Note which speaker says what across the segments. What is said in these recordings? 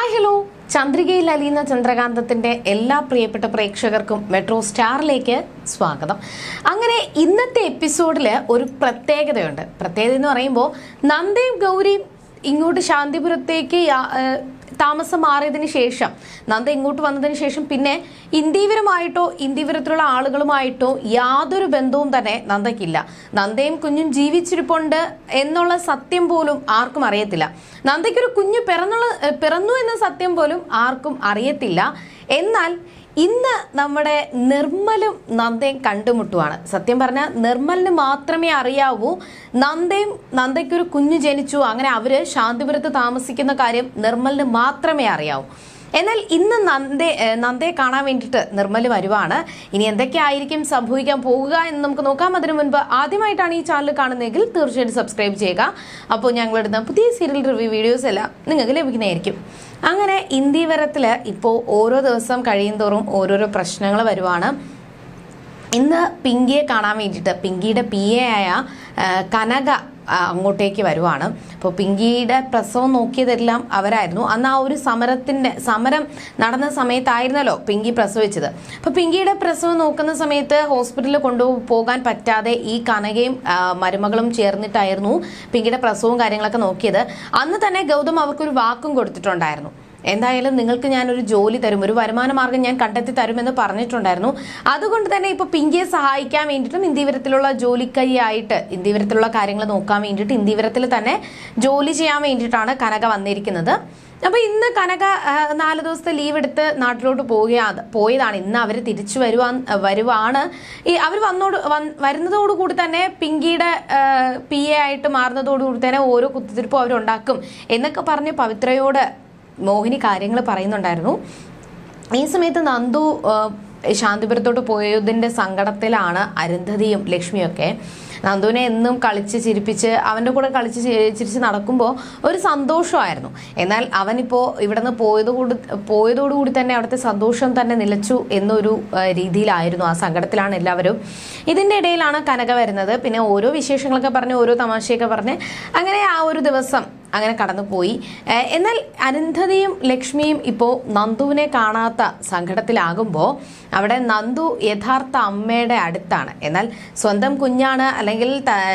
Speaker 1: Hi hello ചന്ദ്രികയിൽ അലിയുന്ന ചന്ദ്രകാന്തത്തിന്റെ എല്ലാ പ്രിയപ്പെട്ട പ്രേക്ഷകർക്കും മെട്രോ സ്റ്റാറിലേക്ക് സ്വാഗതം. അങ്ങനെ ഇന്നത്തെ എപ്പിസോഡിൽ ഒരു പ്രത്യേകതയുണ്ട്. പ്രത്യേകത എന്ന് പറയുമ്പോൾ നന്ദയും ഗൗരിയും ഇങ്ങോട്ട് ശാന്തിപുരത്തേക്ക് താമസം മാറിയതിന് ശേഷം നന്ദ ഇങ്ങോട്ട് വന്നതിന് ശേഷം പിന്നെ ഇന്ത്യവരുമായിട്ടോ ഇന്ത്യവരത്തിലുള്ള ആളുകളുമായിട്ടോ യാതൊരു ബന്ധവും തന്നെ നന്ദയ്ക്കില്ല. നന്ദയും കുഞ്ഞും ജീവിച്ചിരിപ്പുണ്ട് എന്നുള്ള സത്യം പോലും ആർക്കും അറിയത്തില്ല. നന്ദയ്ക്കൊരു കുഞ്ഞു പിറന്നുള്ള പിറന്നു എന്ന സത്യം പോലും ആർക്കും അറിയത്തില്ല. എന്നാൽ ഇന്ന് നമ്മുടെ നിർമ്മലും നന്ദയും കണ്ടുമുട്ടുവാണ്. സത്യം പറഞ്ഞാൽ നിർമ്മലിന് മാത്രമേ അറിയാവൂ നന്ദയും നന്ദയ്ക്കൊരു കുഞ്ഞു ജനിച്ചു അങ്ങനെ അവർ ശാന്തിപുരത്ത് താമസിക്കുന്ന കാര്യം നിർമ്മലിന് മാത്രമേ അറിയാവൂ. എന്നാൽ ഇന്ന് നന്ദെ നന്ദയെ കാണാൻ വേണ്ടിയിട്ട് നിർമ്മൽ വരുവാണ്. ഇനി എന്തൊക്കെയായിരിക്കും സംഭവിക്കാൻ പോകുക എന്ന് നമുക്ക് നോക്കാം. അതിനു മുൻപ് ആദ്യമായിട്ടാണ് ഈ ചാനൽ കാണുന്നതെങ്കിൽ തീർച്ചയായിട്ടും സബ്സ്ക്രൈബ് ചെയ്യുക. അപ്പോൾ ഞങ്ങളിടുന്ന പുതിയ സീരിയൽ റിവ്യൂ വീഡിയോസ് എല്ലാം നിങ്ങൾക്ക് ലഭിക്കുന്നതായിരിക്കും. അങ്ങനെ ഇന്ത്യവരത്തിൽ ഇപ്പോൾ ഓരോ ദിവസം കഴിയുന്തോറും ഓരോരോ പ്രശ്നങ്ങൾ വരുവാണ്. ഇന്ന് പിങ്കിയെ കാണാൻ വേണ്ടിയിട്ട് പിങ്കിയുടെ പി എ ആയ കനക അങ്ങോട്ടേക്ക് വരുവാണ്. അപ്പോൾ പിങ്കിയുടെ പ്രസവം നോക്കിയതെല്ലാം അവരായിരുന്നു. അന്ന് ആ ഒരു സമരത്തിന്റെ സമരം നടന്ന സമയത്തായിരുന്നല്ലോ പിങ്കി പ്രസവിച്ചത്. അപ്പോൾ പിങ്കിയുടെ പ്രസവം നോക്കുന്ന സമയത്ത് ഹോസ്പിറ്റലിൽ കൊണ്ടുപോകാൻ പറ്റാതെ ഈ കനകയും മരുമകളും ചേർന്നിട്ടായിരുന്നു പിങ്കിയുടെ പ്രസവവും കാര്യങ്ങളൊക്കെ നോക്കിയത്. അന്ന് തന്നെ ഗൗതം അവർക്കൊരു വാക്കും കൊടുത്തിട്ടുണ്ടായിരുന്നു. എന്തായാലും നിങ്ങൾക്ക് ഞാനൊരു ജോലി തരും ഒരു വരുമാന മാർഗം ഞാൻ കണ്ടെത്തി തരുമെന്ന് പറഞ്ഞിട്ടുണ്ടായിരുന്നു. അതുകൊണ്ട് തന്നെ ഇപ്പൊ പിങ്കിയെ സഹായിക്കാൻ വേണ്ടിയിട്ടും ഇന്ത്യവരത്തിലുള്ള ജോലിക്കാരിയായിട്ട് ഇന്ത്യവരത്തിലുള്ള കാര്യങ്ങൾ നോക്കാൻ വേണ്ടിയിട്ട് ഇന്ത്യവരത്തിൽ തന്നെ ജോലി ചെയ്യാൻ വേണ്ടിയിട്ടാണ് കനക വന്നിരിക്കുന്നത്. അപ്പൊ ഇന്ന് കനക നാല് ദിവസത്തെ ലീവ് എടുത്ത് നാട്ടിലോട്ട് പോവുകയാണ് പോയതാണ്. ഇന്ന് അവർ തിരിച്ചു വരുവാൻ വരുവാണ്. ഈ അവർ വന്നോട് വന്ന് വരുന്നതോടുകൂടി തന്നെ പിങ്കിയുടെ പി എ ആയിട്ട് മാറുന്നതോടുകൂടി തന്നെ ഓരോ കുത്തിത്തിരിപ്പും അവരുണ്ടാക്കും എന്നൊക്കെ പറഞ്ഞ് പവിത്രയോട് മോഹിനി കാര്യങ്ങൾ പറയുന്നുണ്ടായിരുന്നു. ഈ സമയത്ത് നന്ദു ശാന്തിപുരത്തോട്ട് പോയതിന്റെ സങ്കടത്തിലാണ് അരുന്ധതിയും ലക്ഷ്മിയൊക്കെ. നന്ദുവിനെ എന്നും കളിച്ച് ചിരിപ്പിച്ച് അവന്റെ കൂടെ കളിച്ച് ചിരിച്ച് നടക്കുമ്പോൾ ഒരു സന്തോഷമായിരുന്നു. എന്നാൽ അവനിപ്പോൾ ഇവിടെ നിന്ന് പോയതോട് പോയതോടുകൂടി തന്നെ അവിടുത്തെ സന്തോഷം തന്നെ നിലച്ചു എന്നൊരു രീതിയിലായിരുന്നു ആ സങ്കടത്തിലാണ് എല്ലാവരും. ഇതിന്റെ ഇടയിലാണ് കനക വരുന്നത്. പിന്നെ ഓരോ വിശേഷങ്ങളൊക്കെ പറഞ്ഞ് ഓരോ തമാശയൊക്കെ പറഞ്ഞ് അങ്ങനെ ആ ഒരു ദിവസം അങ്ങനെ കടന്നുപോയി. എന്നാൽ അനന്തതയും ലക്ഷ്മിയും ഇപ്പോൾ നന്ദുവിനെ കാണാത്ത സങ്കടത്തിലാകുമ്പോൾ അവിടെ നന്ദു യഥാർത്ഥ അമ്മയുടെ അടുത്താണ്. എന്നാൽ സ്വന്തം കുഞ്ഞാണ് അല്ലെങ്കിൽ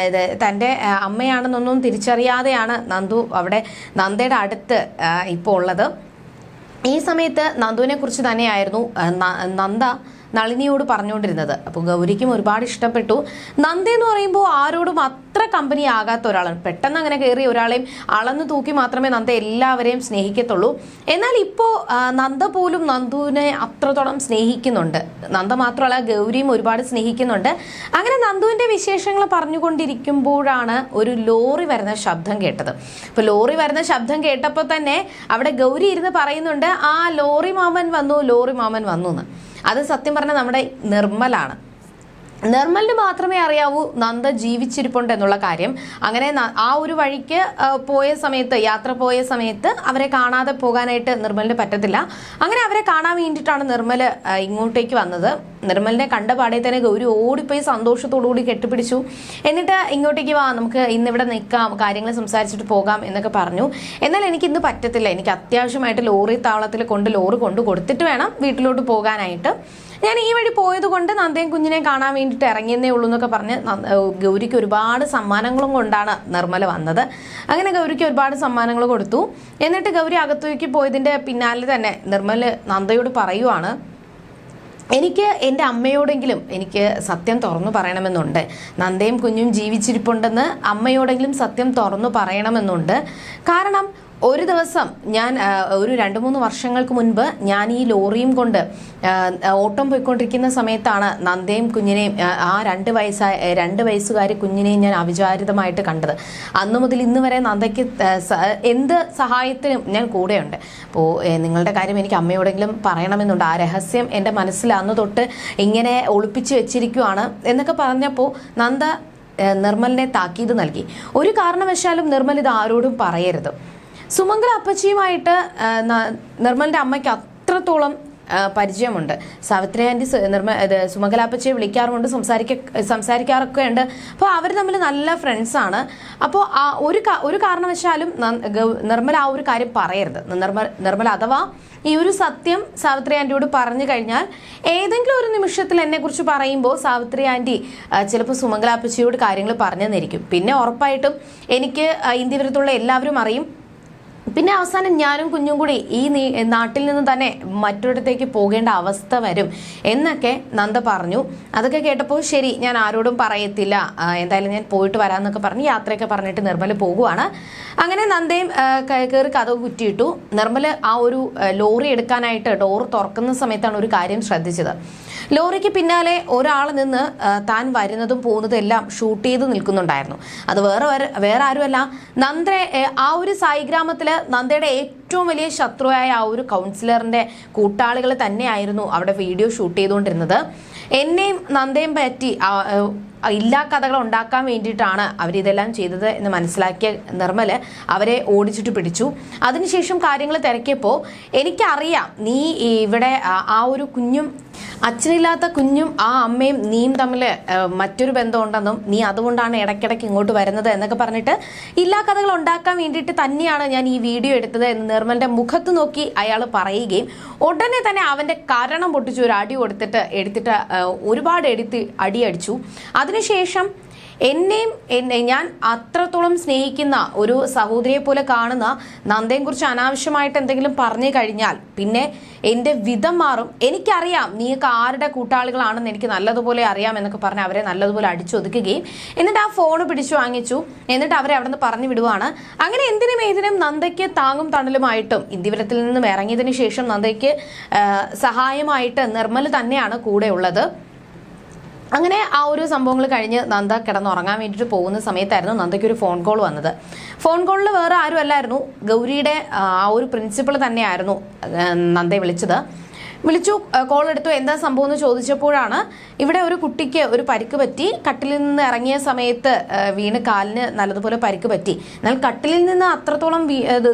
Speaker 1: ഇത് തന്റെ അമ്മയാണെന്നൊന്നും തിരിച്ചറിയാതെയാണ് നന്ദു അവിടെ നന്ദയുടെ അടുത്ത് ഇപ്പോൾ ഉള്ളത്. ഈ സമയത്ത് നന്ദുവിനെ കുറിച്ച് തന്നെയായിരുന്നു നന്ദ നളിനിയോട് പറഞ്ഞുകൊണ്ടിരുന്നത്. അപ്പോൾ ഗൗരിക്കും ഒരുപാട് ഇഷ്ടപ്പെട്ടു. നന്ദി എന്ന് പറയുമ്പോൾ ആരോടും അത്ര കമ്പനി ആകാത്ത ഒരാളാണ്. പെട്ടെന്ന് അങ്ങനെ കയറി ഒരാളെയും അളന്ന് തൂക്കി മാത്രമേ നന്ദ എല്ലാവരെയും സ്നേഹിക്കത്തുള്ളൂ. എന്നാൽ ഇപ്പോൾ നന്ദ പോലും നന്ദുവിനെ അത്രത്തോളം സ്നേഹിക്കുന്നുണ്ട്. നന്ദ മാത്രമല്ല ഗൗരിയും ഒരുപാട് സ്നേഹിക്കുന്നുണ്ട്. അങ്ങനെ നന്ദുവിന്റെ വിശേഷങ്ങൾ പറഞ്ഞുകൊണ്ടിരിക്കുമ്പോഴാണ് ഒരു ലോറി വരുന്ന ശബ്ദം കേട്ടത്. അപ്പോൾ ലോറി വരുന്ന ശബ്ദം കേട്ടപ്പോൾ തന്നെ അവിടെ ഗൗരി ഇരുന്ന് പറയുന്നുണ്ട് ആ ലോറി മാമൻ വന്നു ലോറി മാമൻ വന്നു എന്ന്. അത് സത്യം പറഞ്ഞാൽ നമ്മുടെ നിർമ്മലാണ്. നിർമ്മലിന് മാത്രമേ അറിയാവൂ നന്ദ ജീവിച്ചിരിപ്പുണ്ട് എന്നുള്ള കാര്യം. അങ്ങനെ ആ ഒരു വഴിക്ക് പോയ സമയത്ത് യാത്ര പോയ സമയത്ത് അവരെ കാണാതെ പോകാനായിട്ട് നിർമ്മലിന് പറ്റത്തില്ല. അങ്ങനെ അവരെ കാണാൻ വേണ്ടിയിട്ടാണ് നിർമ്മൽ ഇങ്ങോട്ടേക്ക് വന്നത്. നിർമ്മലിനെ കണ്ട പാടെ തന്നെ ഗൗരി ഓടിപ്പോയി സന്തോഷത്തോടുകൂടി കെട്ടിപ്പിടിച്ചു. എന്നിട്ട് ഇങ്ങോട്ടേക്ക് വാ നമുക്ക് ഇന്ന് ഇവിടെ നിൽക്കാം കാര്യങ്ങൾ സംസാരിച്ചിട്ട് പോകാം എന്നൊക്കെ പറഞ്ഞു. എന്നാൽ എനിക്ക് ഇന്ന് പറ്റത്തില്ല. എനിക്ക് അത്യാവശ്യമായിട്ട് ലോറി താവളത്തിൽ കൊണ്ട് ലോറി കൊണ്ട് കൊടുത്തിട്ട് വേണം വീട്ടിലോട്ട് പോകാനായിട്ട്. ഞാൻ ഈ വഴി പോയത് കൊണ്ട് നന്ദയും കുഞ്ഞിനെ കാണാൻ വേണ്ടിയിട്ട് ഇറങ്ങിയെന്നേ ഉള്ളൂ എന്നൊക്കെ പറഞ്ഞ് ഗൗരിക്ക് ഒരുപാട് സമ്മാനങ്ങളും കൊണ്ടാണ് നിർമ്മല വന്നത്. അങ്ങനെ ഗൗരിക്ക് ഒരുപാട് സമ്മാനങ്ങൾ കൊടുത്തു. എന്നിട്ട് ഗൗരി അകത്തേക്ക് പോയതിന്റെ പിന്നാലെ തന്നെ നിർമ്മൽ നന്ദയോട് പറയുവാണ് എനിക്ക് എന്റെ അമ്മയോടെങ്കിലും എനിക്ക് സത്യം തുറന്നു പറയണമെന്നുണ്ട്. നന്ദയും കുഞ്ഞും ജീവിച്ചിരിപ്പുണ്ടെന്ന് അമ്മയോടെങ്കിലും സത്യം തുറന്നു പറയണമെന്നുണ്ട്. കാരണം ഒരു ദിവസം ഞാൻ ഒരു രണ്ട് മൂന്ന് വർഷങ്ങൾക്ക് മുൻപ് ഞാൻ ഈ ലോറിയും കൊണ്ട് ഓട്ടം പോയിക്കൊണ്ടിരിക്കുന്ന സമയത്താണ് നന്ദയും കുഞ്ഞിനെയും ആ, രണ്ട് വയസ്സായ രണ്ട് വയസ്സുകാരി കുഞ്ഞിനെയും ഞാൻ അവിചാരിതമായിട്ട് കണ്ടത്. അന്നു മുതൽ ഇന്ന് വരെ നന്ദയ്ക്ക് എന്ത് സഹായത്തിനും ഞാൻ കൂടെയുണ്ട്. അപ്പോൾ നിങ്ങളുടെ കാര്യം എനിക്ക് അമ്മയോടെങ്കിലും പറയണമെന്നുണ്ട്. ആ രഹസ്യം എന്റെ മനസ്സിൽ അന്ന് തൊട്ട് ഇങ്ങനെ ഒളിപ്പിച്ച് വെച്ചിരിക്കുവാണ് എന്നൊക്കെ പറഞ്ഞപ്പോൾ നന്ദ നിർമ്മലിനെ താക്കീത് നൽകി. ഒരു കാരണവശാലും നിർമ്മൽ ഇത് ആരോടും പറയരുത്. സുമംഗല അപ്പച്ചിയുമായിട്ട് നിർമ്മലിന്റെ അമ്മയ്ക്ക് അത്രത്തോളം പരിചയമുണ്ട്. സാവിത്രി ആന്റി നിർമ്മ ഇത് സുമകലാപ്പച്ചയെ വിളിക്കാറുമുണ്ട് സംസാരിക്ക സംസാരിക്കാറൊക്കെ ഉണ്ട് അപ്പോൾ അവർ തമ്മിൽ നല്ല ഫ്രണ്ട്സാണ്. അപ്പോൾ ഒരു ഒരു കാരണവശാലും നിർമ്മല ആ ഒരു കാര്യം പറയരുത്. നിർമ്മൽ നിർമ്മല അഥവാ ഈ ഒരു സത്യം സാവിത്രി ആന്റിയോട് പറഞ്ഞു കഴിഞ്ഞാൽ ഏതെങ്കിലും ഒരു നിമിഷത്തിൽ എന്നെക്കുറിച്ച് പറയുമ്പോൾ സാവിത്രി ആന്റി ചിലപ്പോൾ സുമംഗലാപ്പച്ചിയോട് കാര്യങ്ങൾ പറഞ്ഞു തന്നിരിക്കും പിന്നെ ഉറപ്പായിട്ടും എനിക്ക് ഇന്ത്യ വിരുദ്ധമുള്ള എല്ലാവരും അറിയും പിന്നെ അവസാനം ഞാനും കുഞ്ഞും കൂടി ഈ നാട്ടിൽ നിന്ന് തന്നെ മറ്റൊരിടത്തേക്ക് പോകേണ്ട അവസ്ഥ വരും എന്നൊക്കെ നന്ദ പറഞ്ഞു. അതൊക്കെ കേട്ടപ്പോൾ ശരി ഞാൻ ആരോടും പറയത്തില്ല. എന്തായാലും ഞാൻ പോയിട്ട് വരാമെന്നൊക്കെ പറഞ്ഞ് യാത്രയൊക്കെ പറഞ്ഞിട്ട് നിർമ്മല പോകുവാണ്. അങ്ങനെ നന്ദയും കയറി കഥ കുറ്റിയിട്ടു. നിർമ്മല ആ ഒരു ലോറി എടുക്കാനായിട്ട് ഡോർ തുറക്കുന്ന സമയത്താണ് ഒരു കാര്യം ശ്രദ്ധിച്ചത്. ലോറിക്ക് പിന്നാലെ ഒരാൾ നിന്ന് താൻ വരുന്നതും പോകുന്നതും എല്ലാം ഷൂട്ട് ചെയ്ത് നിൽക്കുന്നുണ്ടായിരുന്നു. അത് വേറെ വേറെ- ആരുമല്ല. നന്ദ ആ ഒരു സായി ഗ്രാമത്തിൽ നന്ദയുടെ ഏറ്റവും വലിയ ശത്രുവായ ആ ഒരു കൗൺസിലറിന്റെ കൂട്ടാളികൾ തന്നെയായിരുന്നു അവിടെ വീഡിയോ ഷൂട്ട് ചെയ്തുകൊണ്ടിരുന്നത്. എന്നെയും നന്ദയും പറ്റി ഇല്ലാ കഥകൾ ഉണ്ടാക്കാൻ വേണ്ടിയിട്ടാണ് അവരിതെല്ലാം ചെയ്തത് എന്ന് മനസ്സിലാക്കിയ നിർമ്മൽ അവരെ ഓടിച്ചിട്ട് പിടിച്ചു. അതിനുശേഷം കാര്യങ്ങൾ തിരക്കിയപ്പോൾ എനിക്കറിയാം നീ ഇവിടെ ആ- ഒരു കുഞ്ഞും അച്ഛനില്ലാത്ത കുഞ്ഞും ആ അമ്മയും നീയും തമ്മിൽ മറ്റൊരു ബന്ധമുണ്ടെന്നും നീ അതുകൊണ്ടാണ് ഇടയ്ക്കിടയ്ക്ക് ഇങ്ങോട്ട് വരുന്നത് എന്നൊക്കെ പറഞ്ഞിട്ട് ഇല്ലാ കഥകൾ ഉണ്ടാക്കാൻ വേണ്ടിയിട്ട് തന്നെയാണ് ഞാൻ ഈ വീഡിയോ എടുത്തത് എന്ന് നിർമ്മലിന്റെ മുഖത്ത് നോക്കി അയാൾ പറയുകയും ഉടനെ തന്നെ അവന്റെ കാരണം പൊട്ടിച്ച് ഒരു അടി കൊടുത്തിട്ട് എടുത്തിട്ട് ഒരുപാട് എടുത്ത് അടിയടിച്ചു. അതിനുശേഷം എന്നെയും എന്നെ ഞാൻ അത്രത്തോളം സ്നേഹിക്കുന്ന ഒരു സഹോദരിയെ പോലെ കാണുന്ന നന്ദയെ കുറിച്ച് അനാവശ്യമായിട്ട് എന്തെങ്കിലും പറഞ്ഞു കഴിഞ്ഞാൽ പിന്നെ എന്റെ വിധം മാറും. എനിക്കറിയാം നീയൊക്കെ ആരുടെ കൂട്ടാളികളാണെന്ന് എനിക്ക് നല്ലതുപോലെ അറിയാം എന്നൊക്കെ പറഞ്ഞ് അവരെ നല്ലതുപോലെ അടിച്ചൊതുക്കുകയും. എന്നിട്ട് ആ ഫോൺ പിടിച്ചു വാങ്ങിച്ചു. എന്നിട്ട് അവരെ അവിടെ നിന്ന് പറഞ്ഞു വിടുവാണ്. അങ്ങനെ എന്തിനും ഏതിനും നന്ദയ്ക്ക് താങ്ങും തണലുമായിട്ടും ഇന്ദിവരത്തിൽ നിന്നും ഇറങ്ങിയതിന് ശേഷം നന്ദയ്ക്ക് സഹായമായിട്ട് നിർമ്മൽ തന്നെയാണ് കൂടെ ഉള്ളത്. അങ്ങനെ ആ ഒരു സംഭവങ്ങൾ കഴിഞ്ഞ് നന്ദ കിടന്നുറങ്ങാൻ വേണ്ടിയിട്ട് പോകുന്ന സമയത്തായിരുന്നു നന്ദയ്ക്ക് ഒരു ഫോൺ കോൾ വന്നത്. ഫോൺ കോളിൽ വേറെ ആരും അല്ലായിരുന്നു ഗൗരിയുടെ ആ ഒരു പ്രിൻസിപ്പൾ തന്നെയായിരുന്നു നന്ദയെ വിളിച്ചത്. വിളിച്ചു കോൾ എടുത്തു എന്താ സംഭവം എന്ന് ചോദിച്ചപ്പോഴാണ് ഇവിടെ ഒരു കുട്ടിക്ക് ഒരു പരിക്ക് പറ്റി. കട്ടിലിൽ നിന്ന് ഇറങ്ങിയ സമയത്ത് വീണ് കാലിന് നല്ലതുപോലെ പരിക്ക് പറ്റി. എന്നാൽ കട്ടിലിൽ നിന്ന് അത്രത്തോളം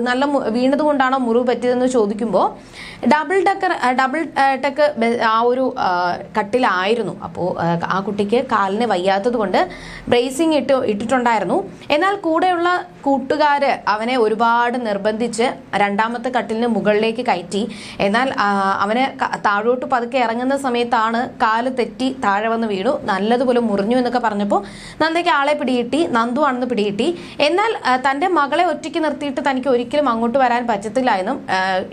Speaker 1: നല്ല വീണത് കൊണ്ടാണോ മുറിവ് പറ്റിയതെന്ന് ചോദിക്കുമ്പോൾ ഡബിൾ ടക്കർ ഡബിൾ ടക്ക് ആ ഒരു കട്ടിലായിരുന്നു. അപ്പോൾ ആ കുട്ടിക്ക് കാലിന് വയ്യാത്തത് കൊണ്ട് ബ്രേസിങ് ഇട്ട് ഇട്ടിട്ടുണ്ടായിരുന്നു. എന്നാൽ കൂടെയുള്ള കൂട്ടുകാർ അവനെ ഒരുപാട് നിർബന്ധിച്ച് രണ്ടാമത്തെ കട്ടിലിന് മുകളിലേക്ക് കയറ്റി. എന്നാൽ അവനെ താഴോട്ട് പതുക്കെ ഇറങ്ങുന്ന സമയത്താണ് കാൽ തെറ്റി താഴെ വന്ന് വീണു. നല്ലതുപോലെ മുറിഞ്ഞു എന്നൊക്കെ പറഞ്ഞപ്പോൾ നന്ദയ്ക്ക് ആളെ പിടികിട്ടി നന്ദു ആണെന്ന് പിടികിട്ടി. എന്നാൽ തന്റെ മകളെ ഒറ്റയ്ക്ക് നിർത്തിയിട്ട് തനിക്ക് ഒരിക്കലും അങ്ങോട്ട് വരാൻ പറ്റത്തില്ല എന്നും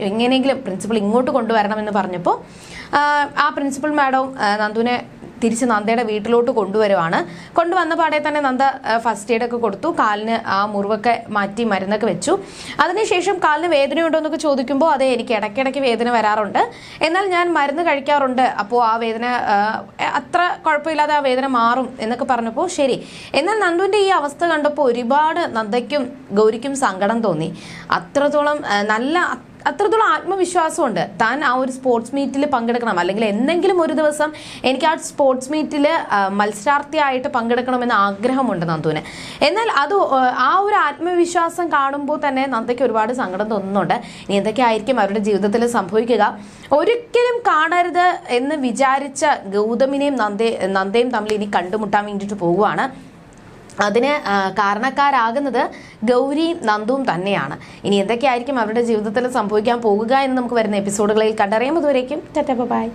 Speaker 1: എങ്ങനെയെങ്കിലും പ്രിൻസിപ്പൾ ഇങ്ങോട്ട് കൊണ്ടുവരണമെന്ന് പറഞ്ഞപ്പോൾ ആ, പ്രിൻസിപ്പൽ മാഡം നന്ദുവിനെ തിരിച്ച് നന്ദയുടെ വീട്ടിലോട്ട് കൊണ്ടുവരുവാണ്. കൊണ്ടുവന്ന പാടെ തന്നെ നന്ദ ഫസ്റ്റ് എയ്ഡ് ഒക്കെ കൊടുത്തു. കാലിന് ആ മുറിവൊക്കെ മാറ്റി മരുന്നൊക്കെ വെച്ചു. അതിനുശേഷം കാലിന് വേദനയുണ്ടോ എന്നൊക്കെ ചോദിക്കുമ്പോൾ അതെ എനിക്ക് ഇടയ്ക്കിടയ്ക്ക് വേദന വരാറുണ്ട്. എന്നാൽ ഞാൻ മരുന്ന് കഴിക്കാറുണ്ട്. അപ്പോൾ ആ വേദന അത്ര കുഴപ്പമില്ലാതെ ആ വേദന മാറും എന്നൊക്കെ പറഞ്ഞപ്പോൾ ശരി. എന്നാൽ നന്ദുവിന്റെ ഈ അവസ്ഥ കണ്ടപ്പോൾ ഒരുപാട് നന്ദയ്ക്കും ഗൗരിക്കും സങ്കടം തോന്നി. അത്രത്തോളം നല്ല അത്രത്തോളം ആത്മവിശ്വാസമുണ്ട്. താൻ ആ ഒരു സ്പോർട്സ് മീറ്റിൽ പങ്കെടുക്കണം. അല്ലെങ്കിൽ എന്തെങ്കിലും ഒരു ദിവസം എനിക്ക് ആ സ്പോർട്സ് മീറ്റിൽ മത്സരാർത്ഥിയായിട്ട് പങ്കെടുക്കണമെന്ന് ആഗ്രഹമുണ്ട് നന്ദുവിന്. എന്നാൽ അത് ആ, ഒരു ആത്മവിശ്വാസം കാണുമ്പോൾ തന്നെ നന്ദയ്ക്ക് ഒരുപാട് സങ്കടം തോന്നുന്നുണ്ട്. ഇനി എന്തൊക്കെ ആയിരിക്കും അവരുടെ ജീവിതത്തിൽ സംഭവിക്കുക? ഒരിക്കലും കാണരുത് എന്ന് വിചാരിച്ച ഗൗതമിനെയും നന്ദേ നന്ദയും തമ്മിൽ ഇനി കണ്ടുമുട്ടാൻ വേണ്ടിയിട്ട് പോകുവാണ് അതിന് കാരണക്കാരാകുന്നത് ഗൗരിയും നന്ദുവും തന്നെയാണ്. ഇനി എന്തൊക്കെയായിരിക്കും അവരുടെ ജീവിതത്തിൽ സംഭവിക്കാൻ പോകുക എന്ന് നമുക്ക് വരുന്ന എപ്പിസോഡുകളിൽ കണ്ടറിയാം. അതുവരേക്കും ടാറ്റ ബൈ.